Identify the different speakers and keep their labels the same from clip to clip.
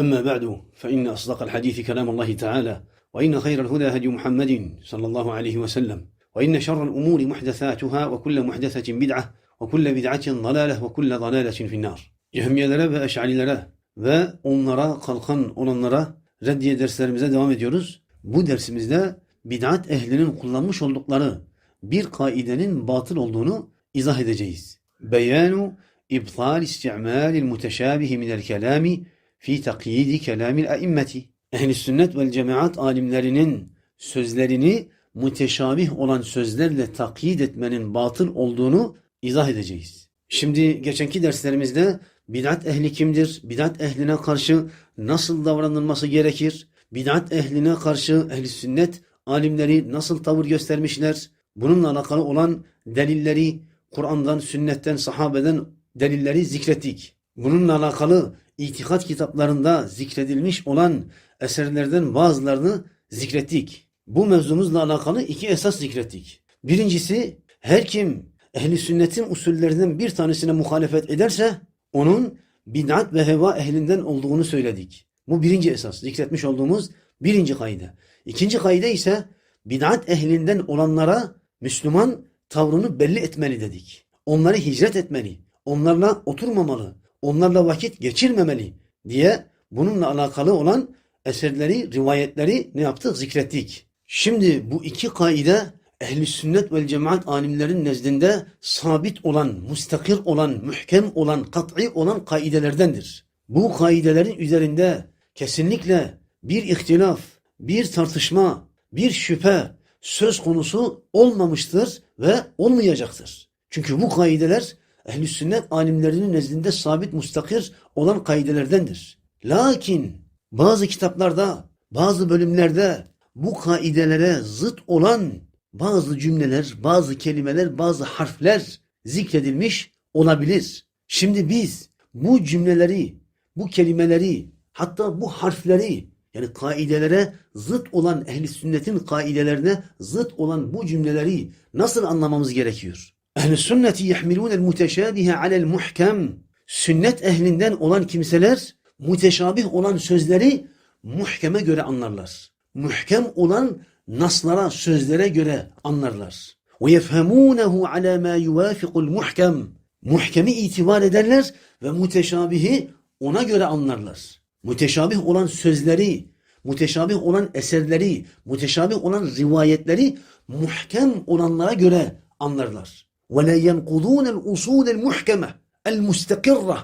Speaker 1: أما بعد فإن أصدق الحديث كلام الله تعالى وإن خير الهدى هدي محمد صلى الله عليه وسلم وإن شر الأمور محدثاتها وكل محدثة بدعة وكل بدعة ضلالة وكل ضلالة في النار Cehmiyelere ve eşarilere ve onlara kalkan olanlara reddiye derslerimize devam ediyoruz. Bu dersimizde bid'at ehlinin kullanmış oldukları bir kaidenin batıl olduğunu izah edeceğiz. Beyanu ibtal isti'malil muteşabihi minel kelami fi takyidi kelamil a'immeti. Ehl-i sünnet vel cemaat alimlerinin sözlerini müteşabih olan sözlerle takyit etmenin batıl olduğunu izah edeceğiz. Şimdi geçenki derslerimizde bid'at ehli kimdir? Bid'at ehline karşı nasıl davranılması gerekir? Bid'at ehline karşı ehli sünnet alimleri nasıl tavır göstermişler? Bununla alakalı olan delilleri Kur'an'dan, sünnetten, sahabeden delilleri zikrettik. Bununla alakalı itikat kitaplarında zikredilmiş olan eserlerden bazılarını zikrettik. Bu mevzumuzla alakalı iki esas zikrettik. Birincisi her kim ehli sünnetin usullerinden bir tanesine muhalefet ederse onun bid'at ve heva ehlinden olduğunu söyledik. Bu birinci esas zikretmiş olduğumuz birinci kaide. İkinci kaide ise bid'at ehlinden olanlara Müslüman tavrını belli etmeli dedik. Onları hicret etmeli, onlarla oturmamalı, onlarla vakit geçirmemeli diye bununla alakalı olan eserleri, rivayetleri ne yaptık? Zikrettik. Şimdi bu iki kaide ehli sünnet vel cemaat alimlerin nezdinde sabit olan, mustakir olan, mühkem olan, kat'i olan kaidelerdendir. Bu kaidelerin üzerinde kesinlikle bir ihtilaf, bir tartışma, bir şüphe söz konusu olmamıştır ve olmayacaktır. Çünkü bu kaideler ehli sünnet alimlerinin nezdinde sabit, mustakir olan kaidelerdendir. Lakin bazı kitaplarda, bazı bölümlerde bu kaidelere zıt olan bazı cümleler, bazı kelimeler, bazı harfler zikredilmiş olabilir. Şimdi biz bu cümleleri, bu kelimeleri, hatta bu harfleri yani kaidelere zıt olan ehli sünnetin kaidelerine zıt olan bu cümleleri nasıl anlamamız gerekiyor? Ehl-i sünneti yahmilûnel muteşâbihe alel muhkem. Sünnet ehlinden olan kimseler muteşabih olan sözleri muhkeme göre anlarlar. Muhkem olan naslara, sözlere göre anlarlar. Ve yefhemunehu ala ma yuvafiqul muhkem. Muhkemi itibar ederler ve muteşabihi ona göre anlarlar. Muteşabih olan sözleri, muteşabih olan eserleri, muteşabih olan rivayetleri muhkem olanlara göre anlarlar. Ve la yenqudun el usul el muhkeme el mustakirre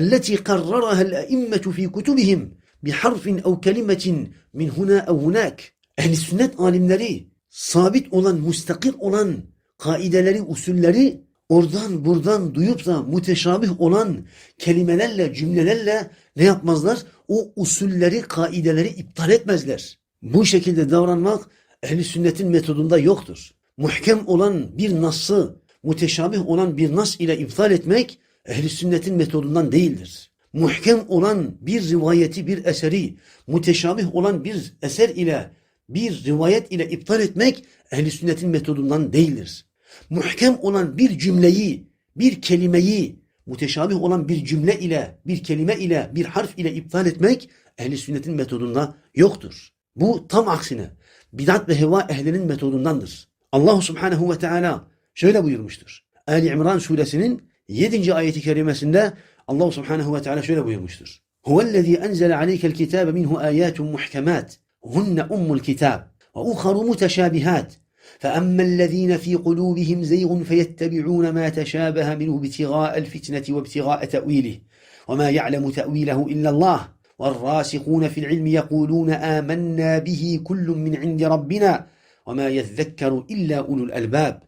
Speaker 1: التي قررها الأئمة في كتبهم بحرف أو كلمة من هنا أو هناك Ehli sünnet alimleri sabit olan, mustakir olan kaideleri, usulleri oradan buradan duyup da muteşabih olan kelimelerle, cümlelerle ne yapmazlar? O usulleri, kaideleri iptal etmezler. Bu şekilde davranmak ehli sünnetin metodunda yoktur. Muhkem olan bir nası, muteşabih olan bir nas ile iptal etmek ehli sünnetin metodundan değildir. Muhkem olan bir rivayeti, bir eseri, muteşabih olan bir eser ile bir rivayet ile iptal etmek ehli sünnetin metodundan değildir. Muhkem olan bir cümleyi, bir kelimeyi, muteşabih olan bir cümle ile, bir kelime ile, bir harf ile iptal etmek ehli sünnetin metodunda yoktur. Bu tam aksine bidat ve heva ehlinin metodundandır. Allah subhanehu ve teala şöyle buyurmuştur. Ali İmran suresinin 7. ayeti kerimesinde Allah subhanehu ve teala şöyle buyurmuştur. Huvellezî enzele aleykel kitâbe minhu âyâtun muhkemât هن أم الكتاب وأخر متشابهات فأما الذين في قلوبهم زيغ فيتبعون ما تشابه منه ابتغاء الفتنة وابتغاء تأويله وما يعلم تأويله إلا الله والراسخون في العلم يقولون آمنا به كل من عند ربنا وما يذكر إلا أولو الألباب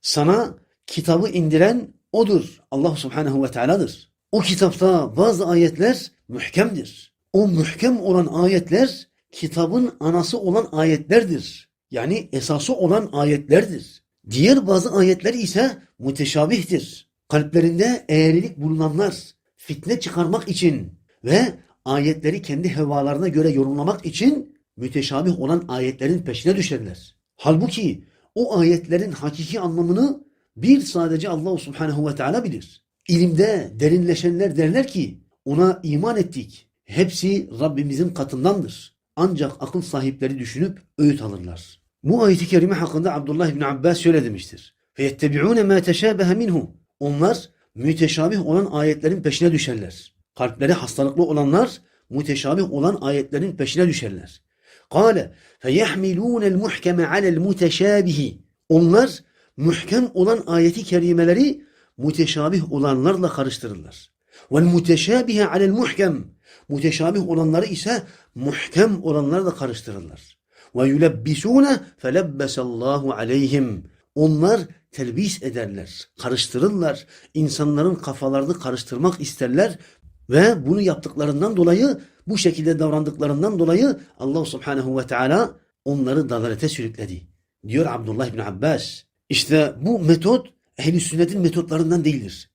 Speaker 1: Sana kitabı indiren odur. Allah subhanehu ve teala'dır. O kitapta bazı ayetler mühkemdir. O mühkem olan ayetler kitabın anası olan ayetlerdir. Yani esası olan ayetlerdir. Diğer bazı ayetler ise müteşabihtir. Kalplerinde eğrilik bulunanlar fitne çıkarmak için ve ayetleri kendi hevalarına göre yorumlamak için müteşabih olan ayetlerin peşine düşerler. Halbuki o ayetlerin hakiki anlamını bir sadece Allah Subhanahu ve Teala bilir. İlimde derinleşenler derler ki ona iman ettik. hepsi Rabbimizin katındandır. Ancak akıl sahipleri düşünüp öğüt alırlar. Bu ayeti kerime hakkında Abdullah İbni Abbas şöyle demiştir. فَيَتَّبِعُونَ مَا تَشَابَهَ مِنْهُ Onlar müteşabih olan ayetlerin peşine düşerler. Kalpleri hastalıklı olanlar müteşabih olan ayetlerin peşine düşerler. Kale feyehmilûnel muhkeme alel muteşâbihi. Onlar muhkem olan ayeti kerimeleri muteşabih olanlarla karıştırırlar. Vel muteşabihe alel muhkem. Muteşabih olanları ise muhkem olanlarla karıştırırlar. Ve yulebbisûne felebbesallahu aleyhim. Onlar telbis ederler, karıştırırlar. İnsanların kafalarını karıştırmak isterler ve bunu yaptıklarından dolayı bu şekilde davrandıklarından dolayı Allah subhanehu ve teala onları dalalete sürükledi. Diyor Abdullah bin Abbas. İşte bu metot ehli sünnetin metotlarından değildir.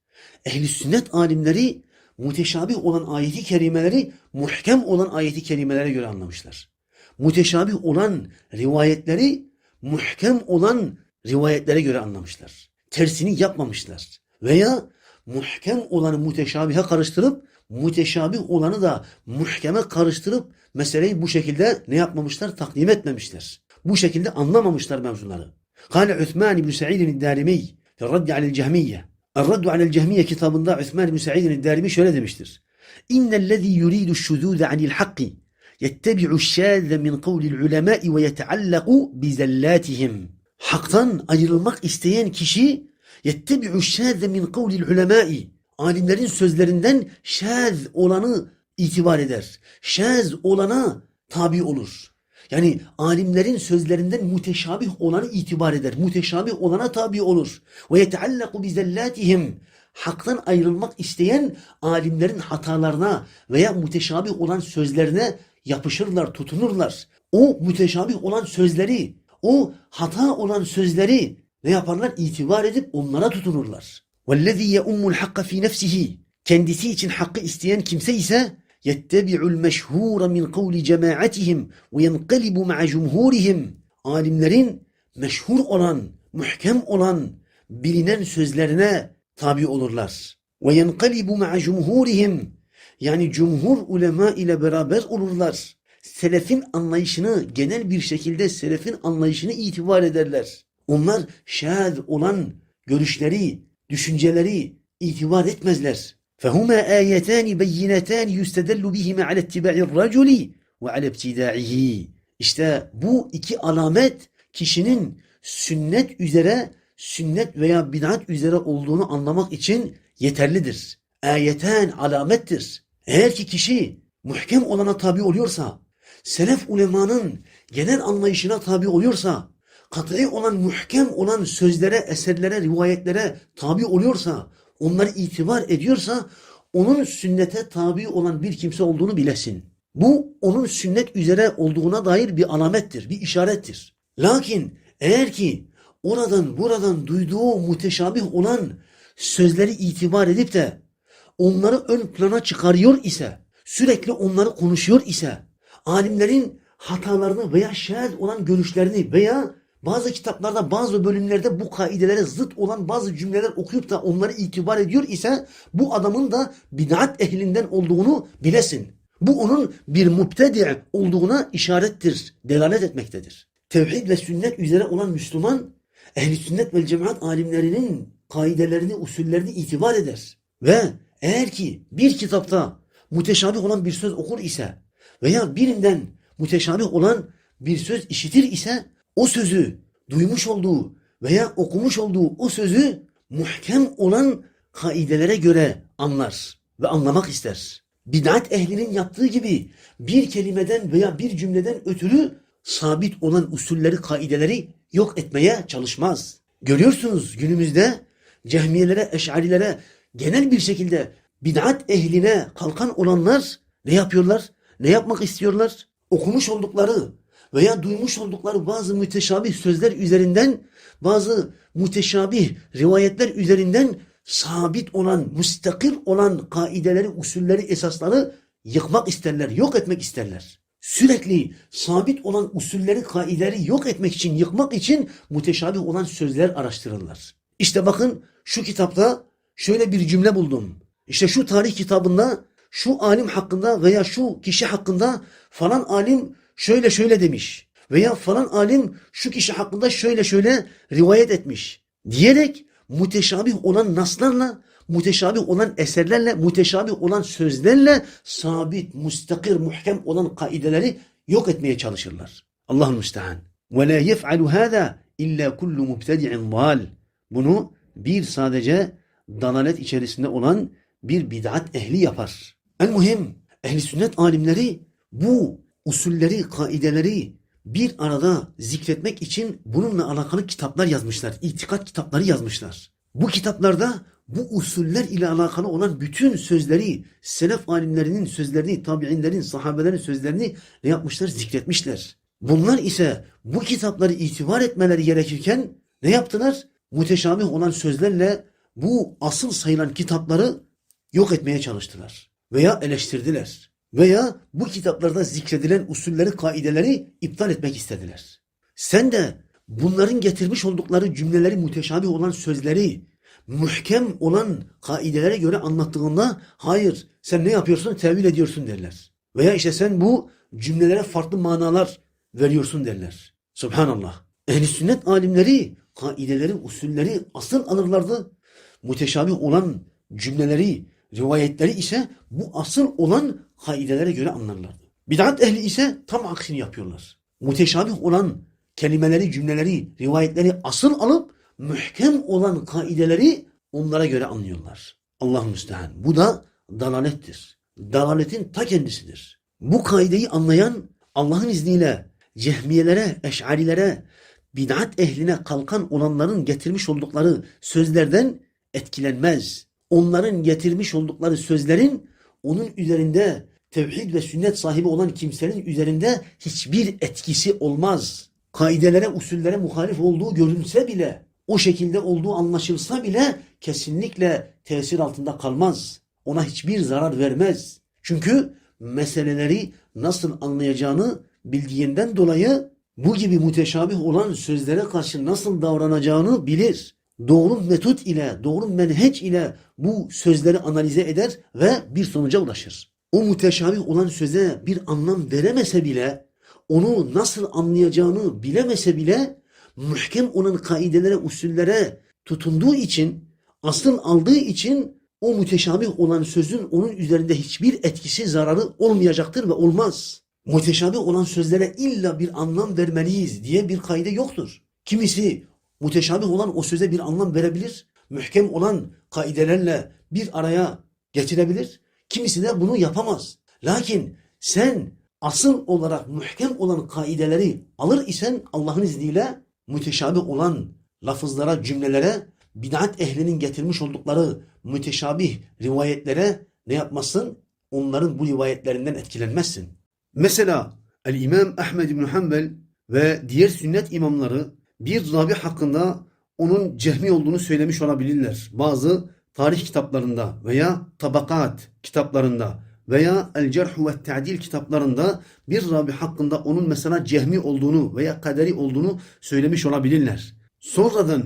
Speaker 1: Ehli sünnet alimleri müteşabih olan ayeti kerimeleri muhkem olan ayeti kerimelere göre anlamışlar. Müteşabih olan rivayetleri muhkem olan rivayetlere göre anlamışlar. Tersini yapmamışlar. Veya muhkem olanı müteşabihe karıştırıp müteşabih olanı da muhkeme karıştırıp meseleyi bu şekilde ne yapmamışlar? Takdim etmemişler. Bu şekilde anlamamışlar mevzuları. Kale Üthman İbni Sa'idin İddarimi raddi alel cehmiye. El-Raddu alel cehmiye kitabında Üthman İbni Sa'idin İddarimi şöyle demiştir. İnnellezî yuridu şuzûze anil hakki yettebi'u şâze min kavlil ulemâi ve yeteallaku bizellâtihim. Haktan ayrılmak isteyen kişi yettebi'u şâze min kavlil ulemâi. Alimlerin sözlerinden şâz olanı itibar eder. Şâz olana tabi olur. Yani alimlerin sözlerinden müteşabih olanı itibar eder. Müteşabih olana tabi olur. Ve yeteallaku bizellatihim. Haktan ayrılmak isteyen alimlerin hatalarına veya müteşabih olan sözlerine yapışırlar, tutunurlar. O müteşabih olan sözleri, o hata olan sözleri ne yaparlar? İtibar edip onlara tutunurlar. وَالَّذ۪ي يَؤُمُّ الْحَقَّ ف۪ي نَفْسِهِ Kendisi için hakkı isteyen kimse ise يَتَّبِعُ الْمَشْهُورَ مِنْ قَوْلِ جَمَاعَتِهِمْ وَيَنْقَلِبُ مَعَ جُمْهُورِهِمْ Alimlerin meşhur olan, muhkem olan, bilinen sözlerine tabi olurlar. وَيَنْقَلِبُ مَعَ جُمْهُورِهِمْ Yani cumhur ulema ile beraber olurlar. Selefin anlayışını, genel bir şekilde selefin anlayışını itibar ederler. Onlar şad olan görüşleri, düşünceleri itibar etmezler. فهما آيتان بينتان يستدل بهما على اتباع الرجل وعلى ابتداعه. İşte bu iki alamet kişinin sünnet üzere, sünnet veya bid'at üzere olduğunu anlamak için yeterlidir. Ayeten alamettir. Eğer ki kişi muhkem olana tabi oluyorsa, selef ulemanın genel anlayışına tabi oluyorsa, kat'i olan muhkem olan sözlere, eserlere, rivayetlere tabi oluyorsa, onları itibar ediyorsa, onun sünnete tabi olan bir kimse olduğunu bilesin. Bu onun sünnet üzere olduğuna dair bir alamettir, bir işarettir. Lakin eğer ki oradan buradan duyduğu müteşabih olan sözleri itibar edip de onları ön plana çıkarıyor ise, sürekli onları konuşuyor ise, alimlerin hatalarını veya şahit olan görüşlerini veya bazı kitaplarda bazı bölümlerde bu kaidelere zıt olan bazı cümleler okuyup da onları itibar ediyor ise bu adamın da bid'at ehlinden olduğunu bilesin. Bu onun bir mübtedi olduğuna işarettir, delalet etmektedir. Tevhid ve sünnet üzere olan Müslüman ehli sünnet ve cemaat alimlerinin kaidelerini, usullerini itibar eder. Ve eğer ki bir kitapta müteşabih olan bir söz okur ise veya birinden müteşabih olan bir söz işitir ise o sözü duymuş olduğu veya okumuş olduğu o sözü muhkem olan kaidelere göre anlar ve anlamak ister. Bid'at ehlinin yaptığı gibi bir kelimeden veya bir cümleden ötürü sabit olan usulleri, kaideleri yok etmeye çalışmaz. Görüyorsunuz günümüzde cehmiyelere, eşarilere genel bir şekilde bid'at ehline kalkan olanlar ne yapıyorlar? Ne yapmak istiyorlar? Okumuş oldukları veya duymuş oldukları bazı müteşabih sözler üzerinden, bazı müteşabih rivayetler üzerinden sabit olan, müstakil olan kaideleri, usulleri, esasları yıkmak isterler, yok etmek isterler. Sürekli sabit olan usulleri, kaideleri yok etmek için, yıkmak için müteşabih olan sözler araştırırlar. İşte bakın şu kitapta şöyle bir cümle buldum. İşte şu tarih kitabında şu alim hakkında veya şu kişi hakkında falan alim şöyle şöyle demiş veya falan alim şu kişi hakkında şöyle şöyle rivayet etmiş diyerek müteşabih olan naslarla, müteşabih olan eserlerle, müteşabih olan sözlerle sabit, müstakir, muhkem olan kaideleri yok etmeye çalışırlar. Allah'ın müstehan. La yef'alu hâzâ illa kullu mubtedi'in dâl. Bunu bir sadece dalalet içerisinde olan bir bid'at ehli yapar. En muhim ehli sünnet alimleri bu usulleri, kaideleri bir arada zikretmek için bununla alakalı kitaplar yazmışlar. İtikat kitapları yazmışlar. Bu kitaplarda bu usuller ile alakalı olan bütün sözleri, selef alimlerinin sözlerini, tabi'inlerin, sahabelerin sözlerini ne yapmışlar? Zikretmişler. Bunlar ise bu kitapları itibar etmeleri gerekirken ne yaptılar? Müteşabih olan sözlerle bu asıl sayılan kitapları yok etmeye çalıştılar. Veya eleştirdiler. Veya bu kitaplarda zikredilen usulleri, kaideleri iptal etmek istediler. Sen de bunların getirmiş oldukları cümleleri müteşabih olan sözleri muhkem olan kaidelere göre anlattığında hayır sen ne yapıyorsun tevil ediyorsun derler. Veya işte sen bu cümlelere farklı manalar veriyorsun derler. Subhanallah. Ehli sünnet alimleri kaideleri, usulleri asıl alırlardı. Müteşabih olan cümleleri, rivayetleri ise bu asıl olan kaidelere göre anlarlardı. Bid'at ehli ise tam aksini yapıyorlar. Müteşabih olan kelimeleri, cümleleri, rivayetleri asıl alıp mühkem olan kaideleri onlara göre anlıyorlar. Allah müstehan. Bu da dalalettir. Dalaletin ta kendisidir. Bu kaideyi anlayan Allah'ın izniyle cehmiyelere, eşarilere, bid'at ehline kalkan olanların getirmiş oldukları sözlerden etkilenmez. Onların getirmiş oldukları sözlerin onun üzerinde tevhid ve sünnet sahibi olan kimsenin üzerinde hiçbir etkisi olmaz. Kaidelere, usullere muhalif olduğu görünse bile, o şekilde olduğu anlaşılsa bile kesinlikle tesir altında kalmaz. Ona hiçbir zarar vermez. Çünkü meseleleri nasıl anlayacağını bildiğinden dolayı bu gibi müteşabih olan sözlere karşı nasıl davranacağını bilir. Doğru metot ile, doğru menheç ile bu sözleri analize eder ve bir sonuca ulaşır. O müteşabih olan söze bir anlam veremese bile, onu nasıl anlayacağını bilemese bile, mühkem olan kaidelere, usullere tutunduğu için, asıl aldığı için o müteşabih olan sözün onun üzerinde hiçbir etkisi, zararı olmayacaktır ve olmaz. Müteşabih olan sözlere illa bir anlam vermeliyiz diye bir kaide yoktur. Kimisi müteşabih olan o söze bir anlam verebilir. Mühkem olan kaidelerle bir araya getirebilir. Kimisi de bunu yapamaz. Lakin sen asıl olarak mühkem olan kaideleri alır isen Allah'ın izniyle müteşabih olan lafızlara, cümlelere, bid'at ehlinin getirmiş oldukları müteşabih rivayetlere ne yapmasın? Onların bu rivayetlerinden etkilenmezsin. Mesela El-İmam Ahmed bin Hanbel ve diğer sünnet imamları bir ravi hakkında onun cehmi olduğunu söylemiş olabilirler. Bazı tarih kitaplarında veya tabakat kitaplarında veya El Cerh ve Ta'dil kitaplarında bir ravi hakkında onun mesela cehmi olduğunu veya kaderi olduğunu söylemiş olabilirler. Sonradan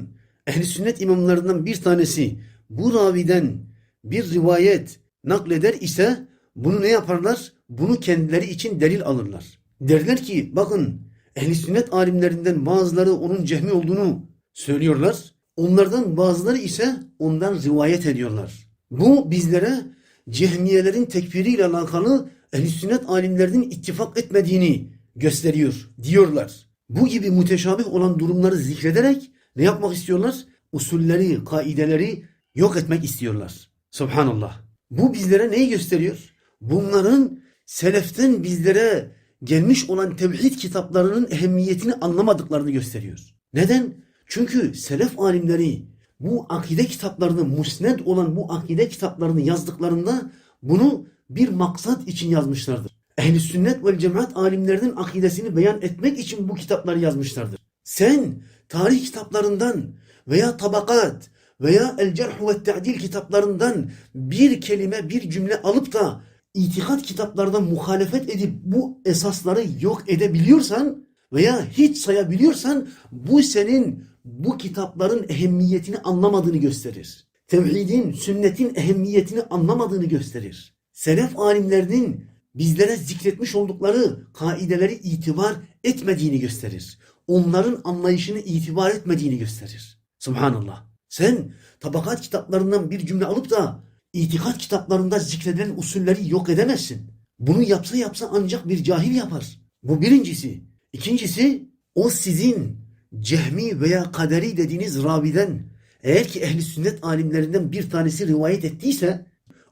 Speaker 1: ehli sünnet imamlarından bir tanesi bu raviden bir rivayet nakleder ise bunu ne yaparlar? Bunu kendileri için delil alırlar. Derler ki bakın ehli sünnet alimlerinden bazıları onun cehmi olduğunu söylüyorlar. Onlardan bazıları ise ondan rivayet ediyorlar. Bu bizlere cehmiyelerin tekfiriyle alakalı ehl sünnet alimlerinin ittifak etmediğini gösteriyor diyorlar. Bu gibi müteşabih olan durumları zikrederek ne yapmak istiyorlar? Usulleri, kaideleri yok etmek istiyorlar. Subhanallah. Bu bizlere neyi gösteriyor? Bunların seleften bizlere gelmiş olan tevhid kitaplarının ehemmiyetini anlamadıklarını gösteriyor. Neden? Çünkü selef alimleri bu akide kitaplarını, musned olan bu akide kitaplarını yazdıklarında bunu bir maksat için yazmışlardır. Ehli sünnet ve cemaat alimlerinin akidesini beyan etmek için bu kitapları yazmışlardır. Sen tarih kitaplarından veya tabakat veya el cerh ve ta'dil kitaplarından bir kelime, bir cümle alıp da itikat kitaplardan muhalefet edip bu esasları yok edebiliyorsan veya hiç sayabiliyorsan bu senin bu kitapların ehemmiyetini anlamadığını gösterir. Tevhidin, sünnetin ehemmiyetini anlamadığını gösterir. selef alimlerinin bizlere zikretmiş oldukları kaideleri itibar etmediğini gösterir. Onların anlayışını itibar etmediğini gösterir. Subhanallah. Sen tabakat kitaplarından bir cümle alıp da itikat kitaplarında zikredilen usulleri yok edemezsin. Bunu yapsa yapsa ancak bir cahil yapar. Bu birincisi. İkincisi o sizin cehmi veya kaderi dediğiniz raviden eğer ki ehli sünnet alimlerinden bir tanesi rivayet ettiyse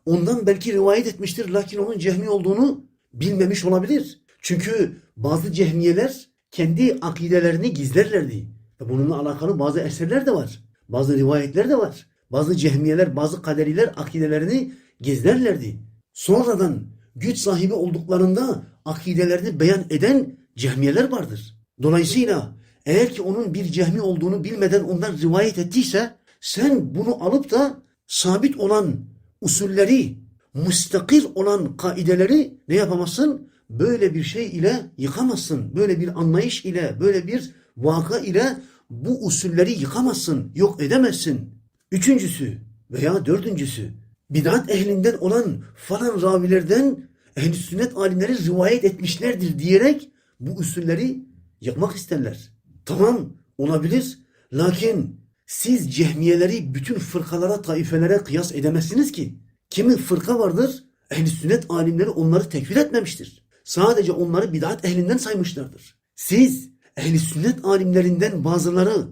Speaker 1: ondan belki rivayet etmiştir lakin onun cehmi olduğunu bilmemiş olabilir. Çünkü bazı cehmiyeler kendi akidelerini gizlerlerdi. Bununla alakalı bazı eserler de var. Bazı rivayetler de var. Bazı cehmiyeler, bazı kaderiler akidelerini gizlerlerdi. Sonradan güç sahibi olduklarında akidelerini beyan eden cehmiyeler vardır. Dolayısıyla eğer ki onun bir cehmi olduğunu bilmeden ondan rivayet ettiyse sen bunu alıp da sabit olan usulleri, müstakil olan kaideleri ne yapamazsın? Böyle bir şey ile yıkamazsın. Böyle bir anlayış ile, böyle bir vaka ile bu usulleri yıkamazsın, yok edemezsin. Üçüncüsü veya dördüncüsü bid'at ehlinden olan falan ravilerden ehl sünnet alimleri rivayet etmişlerdir diyerek bu usulleri yapmak isterler. Tamam olabilir. Lakin siz cehmiyeleri bütün fırkalara, taifelere kıyas edemezsiniz ki. Kimi fırka vardır, ehl sünnet alimleri onları tekfir etmemiştir. Sadece onları bid'at ehlinden saymışlardır. Siz ehl sünnet alimlerinden bazıları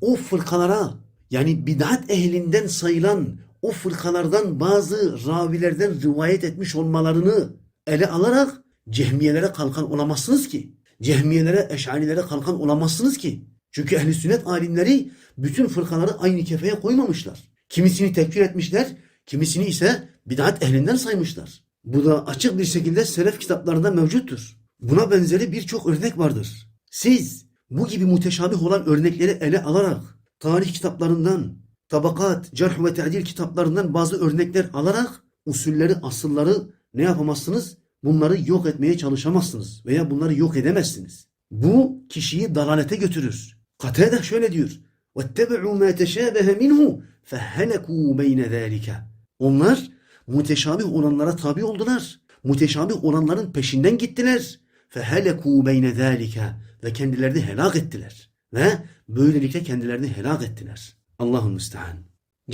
Speaker 1: o fırkalara yani bid'at ehlinden sayılan o fırkalardan bazı ravilerden rivayet etmiş olmalarını ele alarak cehmiyelere kalkan olamazsınız ki. Cehmiyelere, eşarilere kalkan olamazsınız ki. Çünkü ehli sünnet alimleri bütün fırkaları aynı kefeye koymamışlar. Kimisini tekfir etmişler, kimisini ise bid'at ehlinden saymışlar. Bu da açık bir şekilde selef kitaplarında mevcuttur. Buna benzeri birçok örnek vardır. Siz bu gibi muteşabih olan örnekleri ele alarak tarih kitaplarından, tabakat, cerh ve te'dil kitaplarından bazı örnekler alarak usulleri, asılları ne yapamazsınız? Bunları yok etmeye çalışamazsınız veya bunları yok edemezsiniz. Bu kişiyi dalalete götürür. Katede şöyle diyor. وَاتَّبَعُوا مَا تَشَابَهَ مِنْهُ فَهَلَكُوا بَيْنَ ذَٰلِكَ Onlar muteşabih olanlara tabi oldular. Muteşabih olanların peşinden gittiler. فَهَلَكُوا بَيْنَ ذَٰلِكَ Ve kendilerini helak ettiler. Ve böylelikle kendilerini helak ettiler. Allahu müstehan.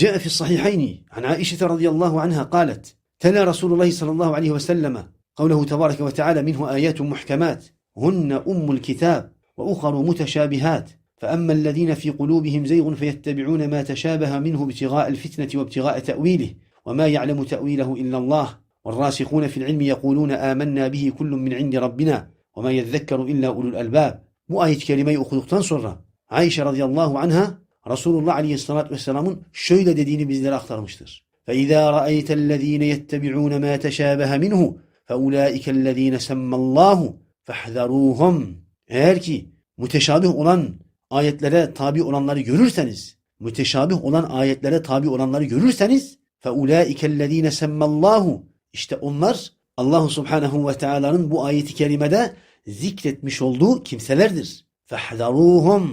Speaker 1: جاء في الصحيحين عن عائشة رضي الله عنها قالت تلا رسول الله صلى الله عليه وسلم قوله تبارك وتعالى منه آيات محكمات هن أم الكتاب وأخر متشابهات. فأما الذين في قلوبهم زيغ فيتبعون ما تشابه منه ابتغاء الفتنة وابتغاء تأويله وما يعلم تأويله إلا الله. والراسخون في العلم يقولون آمنا به كل من عند ربنا وما يذكر إلا أولو الألباب. Bu ayet kelimeyi okuduktan sonra Ayşe radıyallahu anha Resulullah aleyhissalatü vesselamın şöyle dediğini bizlere aktarmıştır. فَاِذَا رَأَيْتَ الَّذ۪ينَ يَتَّبِعُونَ مَا تَشَابَهَ مِنْهُ فَاُولَٰئِكَ الَّذ۪ينَ سَمَّ اللّٰهُ فَاحْذَرُوهُمْ Eğer ki müteşabih olan ayetlere tabi olanları görürseniz, müteşabih olan ayetlere tabi olanları görürseniz فَاُولَٰئِكَ الَّذ۪ينَ سَمَّ اللّٰهُ İşte onlar Allah subhanehu ve teala'nın bu ayeti kerimede zikretmiş olduğu kimselerdir. فَحْذَرُوهُمْ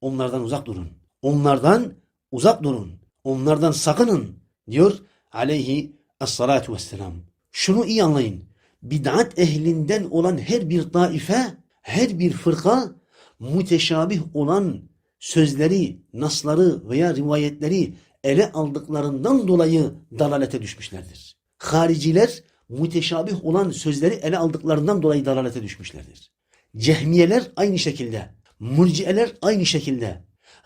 Speaker 1: Onlardan uzak durun. Onlardan uzak durun. Onlardan sakının diyor aleyhi esselatu vesselam. Şunu iyi anlayın. Bid'at ehlinden olan her bir taife, her bir fırka müteşabih olan sözleri, nasları veya rivayetleri ele aldıklarından dolayı dalalete düşmüşlerdir. Hariciler müteşabih olan sözleri ele aldıklarından dolayı dalalete düşmüşlerdir. Cehmiyeler aynı şekilde, murciyeler aynı şekilde,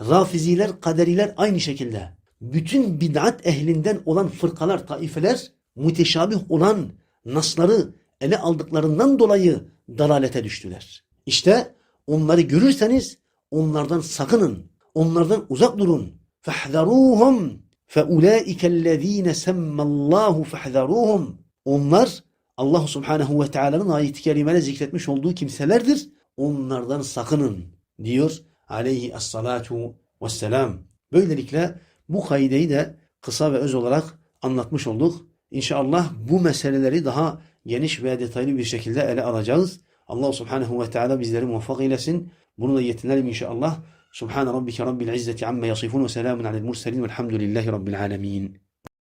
Speaker 1: rafiziler, kaderiler aynı şekilde. Bütün bid'at ehlinden olan fırkalar, taifeler müteşabih olan nasları ele aldıklarından dolayı dalalete düştüler. İşte onları görürseniz onlardan sakının, onlardan uzak durun. فَاحْذَرُوهُمْ فَاُولَٰئِكَ الَّذ۪ينَ سَمَّ اللّٰهُ فَاحْذَرُوهُمْ Onlar Allah subhanehu ve teala'nın ayet-i kerimede zikretmiş olduğu kimselerdir. Onlardan sakının diyor aleyhi essalatu vesselam. Böylelikle bu kaideyi de kısa ve öz olarak anlatmış olduk. İnşallah bu meseleleri daha geniş ve detaylı bir şekilde ele alacağız. Allah subhanehu ve teala bizleri muvaffak eylesin. Bununla yetinelim inşallah. Subhane rabbike rabbil izzeti amme yasifun ve selamun alel murselin velhamdülillahi rabbil alemin.